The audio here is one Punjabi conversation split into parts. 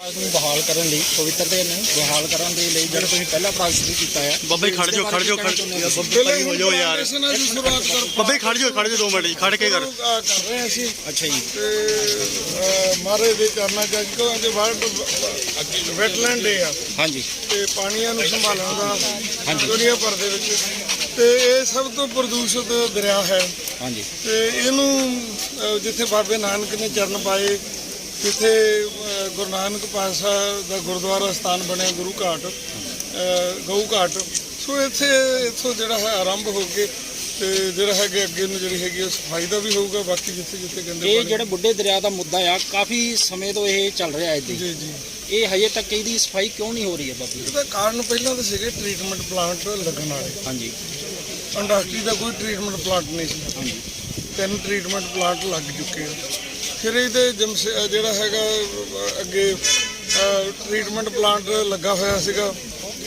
ਨੂੰ ਬਹਾਲ ਕਰਨ ਲਈ ਪਵਿੱਤਰਤਾ ਨੂੰ ਬਹਾਲ ਕਰਨ ਦੇ ਲਈ ਜਿਹੜਾ ਤੁਸੀਂ ਪਹਿਲਾ ਪ੍ਰਾਗ ਸ਼ੁਰੂ ਕੀਤਾ ਹੈ ਬੱਬੇ ਖੜ ਜਾਓ ਖੜ ਜਾਓ ਖੜ ਜਾਓ। ਬੱਬੇ ਹੋ ਜਾਓ ਯਾਰ। ਬੱਬੇ ਖੜ ਜਾਓ ਖੜ ਜਾਓ ਦੋ ਮਿੰਟ ਜੀ ਖੜ ਕੇ ਕਰ। ਕਰ ਰਹੇ ਹਾਂ ਅਸੀਂ। ਅੱਛਾ ਜੀ। ਤੇ ਮਹਾਰਾਜ ਦੇ ਚਰਨਾਂ ਚ ਅੱਜ ਕੱਲ੍ਹ ਦੇ ਵਰਲਡ ਵੈਟਲੈਂਡ ਡੇ ਆ। ਹਾਂਜੀ। ਤੇ ਪਾਣੀਆਂ ਨੂੰ ਸੰਭਾਲਣ ਦਾ ਦੁਨੀਆ ਭਰ ਦੇ ਵਿੱਚ। ਤੇ ਇਹ ਸਭ ਤੋਂ ਪ੍ਰਦੂਸ਼ਿਤ ਦਰਿਆ ਹੈ। ਹਾਂਜੀ। ਤੇ ਇਹਨੂੰ ਜਿੱਥੇ ਬਾਬੇ ਨਾਨਕ ਨੇ ਚਰਨ ਪਾਏ ਜਿੱਥੇ ਗੁਰੂ ਨਾਨਕ ਪਾਤਸ਼ਾਹ ਦਾ ਗੁਰਦੁਆਰਾ ਸਥਾਨ ਬਣਿਆ ਗੁਰੂ ਘਾਟ ਗਊ ਘਾਟ। ਸੋ ਇੱਥੇ ਇੱਥੋਂ ਜਿਹੜਾ ਹੈ ਆਰੰਭ ਹੋ ਕੇ ਤੇ ਜਿਹੜਾ ਹੈਗੇ ਅੱਗੇ ਨੂੰ ਜਿਹੜੀ ਹੈਗੀ ਸਫ਼ਾਈ ਦਾ ਵੀ ਹੋਊਗਾ ਬਾਕੀ ਜਿੱਥੇ ਜਿੱਥੇ ਗੰਦੇ ਇਹ ਜਿਹੜਾ ਬੁੱਢੇ ਦਰਿਆ ਦਾ ਮੁੱਦਾ ਆ ਕਾਫੀ ਸਮੇਂ ਤੋਂ ਇਹ ਚੱਲ ਰਿਹਾ ਹੈ ਜੀ ਜੀ ਜੀ। ਇਹ ਹਜੇ ਤੱਕ ਇਹਦੀ ਸਫ਼ਾਈ ਕਿਉਂ ਨਹੀਂ ਹੋ ਰਹੀ ਹੈ ਬਾਬੂ? ਇਹਦਾ ਕਾਰਨ ਪਹਿਲਾਂ ਤਾਂ ਸੀਗੇ ਟ੍ਰੀਟਮੈਂਟ ਪਲਾਂਟ ਲੱਗਣ ਵਾਲੇ। ਹਾਂਜੀ। ਇੰਡਸਟਰੀ ਦਾ ਕੋਈ ਟ੍ਰੀਟਮੈਂਟ ਪਲਾਂਟ ਨਹੀਂ ਸੀ। ਹਾਂਜੀ। ਤਿੰਨ ਟ੍ਰੀਟਮੈਂਟ ਪਲਾਂਟ ਲੱਗ ਚੁੱਕੇ ਆ। ਫਿਰ ਇਹਦੇ ਜਿਹੜਾ ਹੈਗਾ ਅੱਗੇ ਟ੍ਰੀਟਮੈਂਟ ਪਲਾਂਟ ਲੱਗਾ ਹੋਇਆ ਸੀਗਾ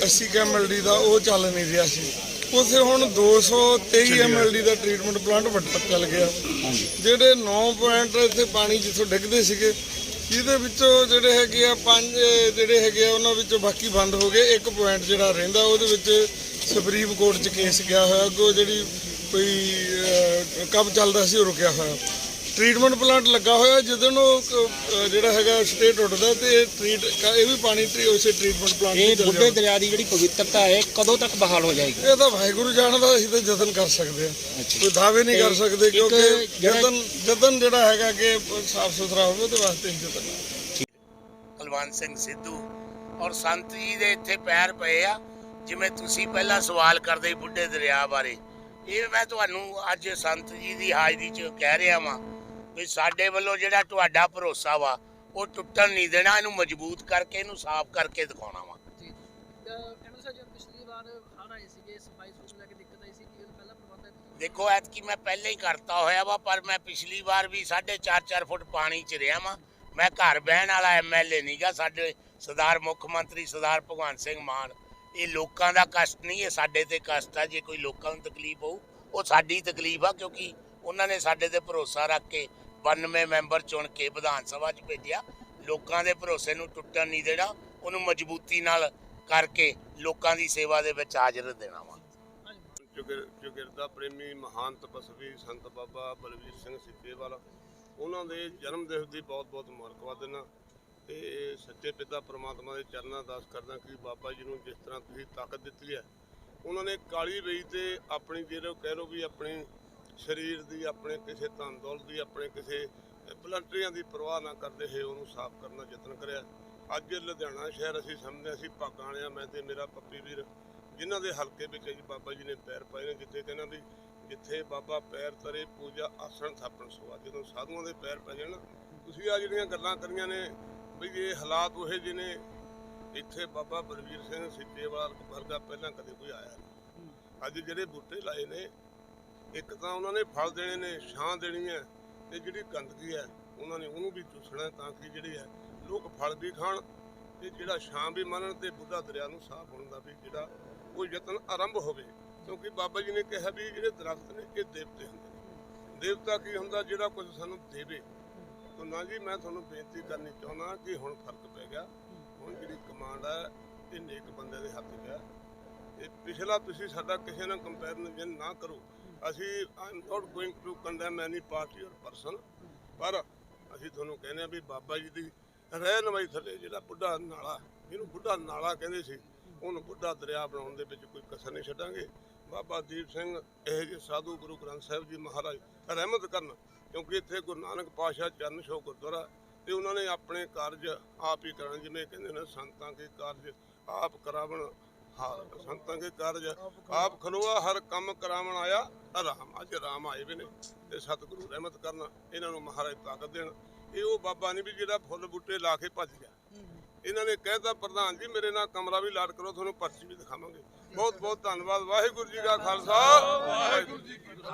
80 ਐਮਐਲਡੀ ਦਾ ਉਹ ਚੱਲ ਨਹੀਂ ਰਿਹਾ ਸੀ। ਉਥੇ ਹੁਣ 223 ਐਮਐਲਡੀ ਦਾ ਟ੍ਰੀਟਮੈਂਟ ਪਲਾਂਟ ਵੱਟ ਚੱਲ ਗਿਆ। ਜਿਹੜੇ 9 ਪੁਆਇੰਟ ਇੱਥੇ ਪਾਣੀ ਜਿੱਥੋਂ ਡਿੱਗਦੇ ਸੀਗੇ ਜਿਹਦੇ ਵਿੱਚੋਂ ਜਿਹੜੇ ਹੈਗੇ ਆ ਪੰਜ ਜਿਹੜੇ ਹੈਗੇ ਆ ਉਹਨਾਂ ਵਿੱਚੋਂ ਬਾਕੀ ਬੰਦ ਹੋ ਗਏ। ਇੱਕ ਪੁਆਇੰਟ ਜਿਹੜਾ ਰਹਿੰਦਾ ਉਹਦੇ ਵਿੱਚ ਸੁਪਰੀਮ ਕੋਰਟ 'ਚ ਕੇਸ ਗਿਆ ਹੋਇਆ। ਅੱਗੋਂ ਜਿਹੜੀ ਕੋਈ ਕੰਮ ਚੱਲਦਾ ਸੀ ਉਹ ਰੁਕਿਆ ਹੋਇਆ। ਟ੍ਰੀਟਮੈਂਟ ਪਲਾਂਟ ਲੱਗਾ ਹੋਇਆ ਜਦੋਂ ਉਹ ਅਹ, ਜਿਹੜਾ ਹੈਗਾ ਸਟੇਟ ਉੱਠਦਾ ਤੇ ਇਹ ਟ੍ਰੀਟ ਇਹ ਵੀ ਪਾਣੀ ਟ੍ਰੀ- ਉਸੇ ਟ੍ਰੀਟਮੈਂਟ ਪਲਾਂਟ ਇਹ ਬੁੱਢੇ ਦਰਿਆ ਦੀ ਜਿਹੜੀ ਪਵਿੱਤਰਤਾ ਹੈ ਕਦੋਂ ਤੱਕ ਬਹਾਲ ਹੋ ਜਾਏਗੀ? ਇਹ ਤਾਂ ਵਾਹਿਗੁਰੂ ਜਾਣਦਾ ਅਸੀਂ ਤਾਂ ਯਤਨ ਕਰ ਸਕਦੇ ਆ ਅੱਛਾ। ਕੋਈ ਦਾਅਵੇ ਨਹੀਂ ਕਰ ਸਕਦੇ ਕਿਉਂਕਿ ਜਿਹੜਾ- ਯਤਨ ਯਤਨ ਜਿਹੜਾ ਹੈਗਾ ਕਿ ਸਾਫ਼ ਸੁਥਰਾ ਹੋਵੇ ਉਹਦੇ ਵਾਸਤੇ ਅਸੀਂ ਯਤਨ ਕੁਲਵੰਤ ਸਿੰਘ ਸਿੱਧੂ ਔਰ ਸੰਤ ਜੀ ਦੇ ਇੱਥੇ ਪੈਰ ਪਏ ਆ ਜਿਵੇਂ ਤੁਸੀਂ ਪਹਿਲਾਂ ਸਵਾਲ ਕਰਦੇ ਸੀ ਬੁੱਢੇ ਦਰਿਆ ਬਾਰੇ। ਇਹ ਮੈਂ ਤੁਹਾਨੂੰ ਅੱਜ ਸੰਤ ਜੀ ਦੀ ਹਾਜ਼ਰੀ 'ਚ ਕਹਿ ਰਿਹਾ ਵਾਂ। ਵੀ ਸਾਡੇ ਵੱਲੋਂ ਜਿਹੜਾ ਤੁਹਾਡਾ ਭਰੋਸਾ ਵਾ ਉਹ ਟੁੱਟਣ ਨਹੀਂ ਦੇਣਾ ਇਹਨੂੰ ਮਜ਼ਬੂਤ ਕਰਕੇ ਇਹਨੂੰ ਸਾਫ਼ ਕਰਕੇ ਦਿਖਾਉਣਾ ਵਾ। ਜੀ। ਕਹਿੰਦਾ ਸਰ ਪਿਛਲੀ ਵਾਰ ਹੜ੍ਹ ਆਏ ਸੀਗੇ ਸਫ਼ਾਈ ਸੁਥਰਾ ਲੈ ਕੇ ਦਿੱਕਤ ਆਈ ਸੀ ਕਿ ਇਹ ਪਹਿਲਾਂ ਪ੍ਰਬੰਧ ਹੈ ਦੇਖੋ ਐਤਕੀ ਮੈਂ ਪਹਿਲਾਂ ਹੀ ਕਰਤਾ ਹੋਇਆ ਵਾ ਪਰ ਮੈਂ ਪਿਛਲੀ ਵਾਰ ਵੀ 4.5 ਫੁੱਟ ਪਾਣੀ 'ਚ ਰਿਹਾ ਵਾਂ। ਮੈਂ ਘਰ ਬਹਿਣ ਵਾਲਾ ਐਮਐਲਏ ਨਹੀਂਗਾ ਸਾਡੇ ਸਰਦਾਰ ਮੁੱਖ ਮੰਤਰੀ ਸਰਦਾਰ ਭਗਵੰਤ ਸਿੰਘ ਮਾਨ। ਇਹ ਲੋਕਾਂ ਦਾ ਕਸ਼ਟ ਨਹੀਂ ਇਹ ਸਾਡੇ ਤੇ ਕਸ਼ਟ ਆ ਜੇ ਕੋਈ ਲੋਕਾਂ ਨੂੰ ਤਕਲੀਫ ਹੋਊ ਉਹ ਸਾਡੀ ਤਕਲੀਫ ਆ ਕਿਉਂਕਿ ਉਹਨਾਂ ਨੇ ਸਾਡੇ ਤੇ ਭਰੋਸਾ ਰੱਖ ਕੇ 92 ਮੈਂਬਰ ਚੁਣ ਕੇ ਵਿਧਾਨ ਸਭਾ 'ਚ ਭੇਜਿਆ। ਲੋਕਾਂ ਦੇ ਭਰੋਸੇ ਨੂੰ ਟੁੱਟਣ ਨਹੀਂ ਦੇਣਾ, ਉਹਨੂੰ ਮਜ਼ਬੂਤੀ ਨਾਲ ਕਰਕੇ ਲੋਕਾਂ ਦੀ ਸੇਵਾ ਦੇ ਵਿੱਚ ਹਾਜ਼ਰ ਦੇਣਾ ਵਾ। ਚੁਗਿਰ ਪ੍ਰੇਮੀ ਮਹਾਨ ਤਪਸਵੀ ਸੰਤ ਬਾਬਾ ਬਲਵੀਰ ਸਿੰਘ ਸਿੱਧੇਵਾਲ, ਉਹਨਾਂ ਦੇ ਜਨਮ ਦਿਨ ਦੀ ਬਹੁਤ-ਬਹੁਤ ਮੁਬਾਰਕਬਾਦ ਦਿੰਦਾ। ਤੇ ਸੱਚੇ ਪਿਤਾ ਪ੍ਰਮਾਤਮਾ ਦੇ ਚਰਨਾਂ ਦਾਸ ਕਰਦਾ ਕਿ ਬਾਬਾ ਜੀ ਨੂੰ ਜਿਸ ਤਰ੍ਹਾਂ ਤੁਸੀਂ ਤਾਕਤ ਦਿੱਤੀ ਹੈ, ਉਹਨਾਂ ਨੇ ਕਾਲੀ ਰਈ ਤੇ ਆਪਣੀ, ਜਿਹੜੇ ਕਹਿ ਲਓ ਵੀ ਆਪਣੀ ਸਰੀਰ ਦੀ, ਆਪਣੇ ਕਿਸੇ ਧਨ ਦੌਲਤ ਦੀ, ਆਪਣੇ ਕਿਸੇ ਪਲੰਟਰੀਆਂ ਦੀ ਪਰਵਾਹ ਨਾ ਕਰਦੇ ਹੋਏ ਉਹਨੂੰ ਸਾਫ਼ ਕਰਨ ਦਾ ਯਤਨ ਕਰਿਆ। ਅੱਜ ਲੁਧਿਆਣਾ ਸ਼ਹਿਰ ਅਸੀਂ ਸਮਝਦੇ ਅਸੀਂ ਭਾਗਾਂ ਵਾਲੇ ਮੈਂ ਤੇ ਮੇਰਾ ਪੱਪੀ ਵੀਰ, ਜਿਨ੍ਹਾਂ ਦੇ ਹਲਕੇ ਵਿੱਚ ਜੀ ਬਾਬਾ ਜੀ ਨੇ ਪੈਰ ਪਾਏ ਨੇ, ਜਿੱਥੇ ਕਹਿੰਦਾ ਵੀ ਜਿੱਥੇ ਬਾਬਾ ਪੈਰ ਤਰੇ ਪੂਜਾ ਆਸਣ ਥਾਪਣ ਸੋਆ ਜਦੋਂ ਸਾਧੂਆਂ ਦੇ ਪੈਰ ਪੈ ਜਾਣ ਤੁਸੀਂ ਆ ਜਿਹੜੀਆਂ ਗੱਲਾਂ ਕਰੀਆਂ ਨੇ ਵੀ ਇਹ ਹਾਲਾਤ ਉਹ ਜਿਹੇ ਨੇ, ਇੱਥੇ ਬਾਬਾ ਬਲਵੀਰ ਸਿੰਘ ਸਿੱਧੇਵਾਲ ਵਰਗਾ ਪਹਿਲਾਂ ਕਦੇ ਕੋਈ ਆਇਆ ਨਹੀਂ। ਅੱਜ ਜਿਹੜੇ ਬੂਟੇ ਲਾਏ ਨੇ ਇੱਕ ਤਾਂ ਉਹਨਾਂ ਨੇ ਫਲ ਦੇਣੇ ਨੇ, ਛਾਂ ਦੇਣੀ ਹੈ ਤੇ ਜਿਹੜੀ ਗੰਦਗੀ ਹੈ, ਉਹਨਾਂ ਨੇ ਉਹਨੂੰ ਵੀ ਚੂਸਣਾ ਤਾਂ ਕਿ ਜਿਹੜੀ ਹੈ, ਲੋਕ ਫਲ ਵੀ ਖਾਣ ਤੇ ਜਿਹੜਾ ਛਾਂ ਵੀ ਮੰਨਣ ਤੇ ਬੁੱਢਾ ਦਰਿਆ ਨੂੰ ਸਾਫ਼ ਹੋਣ ਦਾ ਵੀ ਜਿਹੜਾ ਉਹ ਯਤਨ ਆਰੰਭ ਹੋਵੇ। ਕਿਉਂਕਿ ਬਾਬਾ ਜੀ ਨੇ ਕਿਹਾ ਵੀ ਜਿਹੜੇ ਦਰਖਤ ਨੇ, ਇਹ ਦੇਵਤੇ ਹੁੰਦੇ ਨੇ। ਦੇਵਤਾ ਕੀ ਹੁੰਦਾ, ਜਿਹੜਾ ਕੁਝ ਸਾਨੂੰ ਦੇਵੇ। ਤਾਂ ਨਾ ਜੀ, ਮੈਂ ਤੁਹਾਨੂੰ ਬੇਨਤੀ ਕਰਨੀ ਚਾਹੁੰਦਾ ਕਿ ਹੁਣ ਫ਼ਰਕ ਪੈ ਗਿਆ। ਹੁਣ ਜਿਹੜੀ ਕਮਾਂਡ ਹੈ, ਇਹ ਨੇਕ ਬੰਦੇ ਦੇ ਹੱਥ 'ਚ ਹੈ। ਇਹ ਪਿਛਲਾ ਤੁਸੀਂ ਸਾਡਾ ਕਿਸੇ ਨਾਲ ਕੰਪੈਰੀਜ਼ਨ ਨਾ ਕਰੋ ਅਸੀਂ I am not going to condemn any party or person ਪਰ ਅਸੀਂ ਤੁਹਾਨੂੰ ਕਹਿੰਦੇ ਆ ਵੀ ਬਾਬਾ ਜੀ ਦੀ ਰਹਿਨਮਾਈ ਥੱਲੇ ਜਿਹੜਾ ਬੁੱਢਾ ਨਾਲਾ, ਜਿਹਨੂੰ ਬੁੱਢਾ ਨਾਲਾ ਕਹਿੰਦੇ ਸੀ, ਉਹਨੂੰ ਬੁੱਢਾ ਦਰਿਆ ਬਣਾਉਣ ਦੇ ਵਿੱਚ ਕੋਈ ਕਸਰ ਨਹੀਂ ਛੱਡਾਂਗੇ। ਬਾਬਾ ਦੀਪ ਸਿੰਘ, ਇਹ ਜਿਹੇ ਸਾਧੂ ਗੁਰੂ ਗ੍ਰੰਥ ਸਾਹਿਬ ਜੀ ਮਹਾਰਾਜ ਰਹਿਮਤ ਕਰਨ, ਕਿਉਂਕਿ ਇੱਥੇ ਗੁਰੂ ਨਾਨਕ ਪਾਤਸ਼ਾਹ ਚਰਨ ਛੋਹ ਗੁਰਦੁਆਰਾ, ਤੇ ਉਹਨਾਂ ਨੇ ਆਪਣੇ ਕਾਰਜ ਆਪ ਹੀ ਕਰਨ ਜਿਵੇਂ ਕਹਿੰਦੇ ਨੇ ਸੰਤਾਂ ਕੇ ਕਾਰਜ ਆਪ ਕਰਾਵਣ ਹਾਰ ਸੰਤਾਂ ਕੇ ਕਾਰਜ ਆਪ ਖਲੋਆ, ਹਰ ਕੰਮ ਕਰਾਵਣ ਆਇਆ। ਆਰਾਮ ਅੱਜ ਆਰਾਮ ਆਏ ਵੀ ਨੇ ਤੇ ਸਤਿਗੁਰੂ ਰਹਿਮਤ ਕਰਨ, ਇਹਨਾਂ ਨੂੰ ਮਹਾਰਾਜ ਤਾਕਤ ਦੇਣ। ਇਹ ਉਹ ਬਾਬਾ ਨਹੀਂ ਵੀ ਜਿਹੜਾ ਫੁੱਲ ਬੂਟੇ ਲਾ ਕੇ ਭੱਜ ਗਿਆ। ਇਹਨਾਂ ਨੇ ਕਹਿਤਾ ਪ੍ਰਧਾਨ ਜੀ, ਮੇਰੇ ਨਾਲ ਕਮਰਾ ਵੀ ਲਾਟ ਕਰੋ, ਤੁਹਾਨੂੰ ਪਰਚੀ ਵੀ ਦਿਖਾਵਾਂਗੇ। ਬਹੁਤ ਬਹੁਤ ਧੰਨਵਾਦ। ਵਾਹਿਗੁਰੂ ਜੀ ਕਾ ਖਾਲਸਾ। ਵਾਹਿਗੁਰੂ ਜੀ ਕੀ ਫਤਿਹ।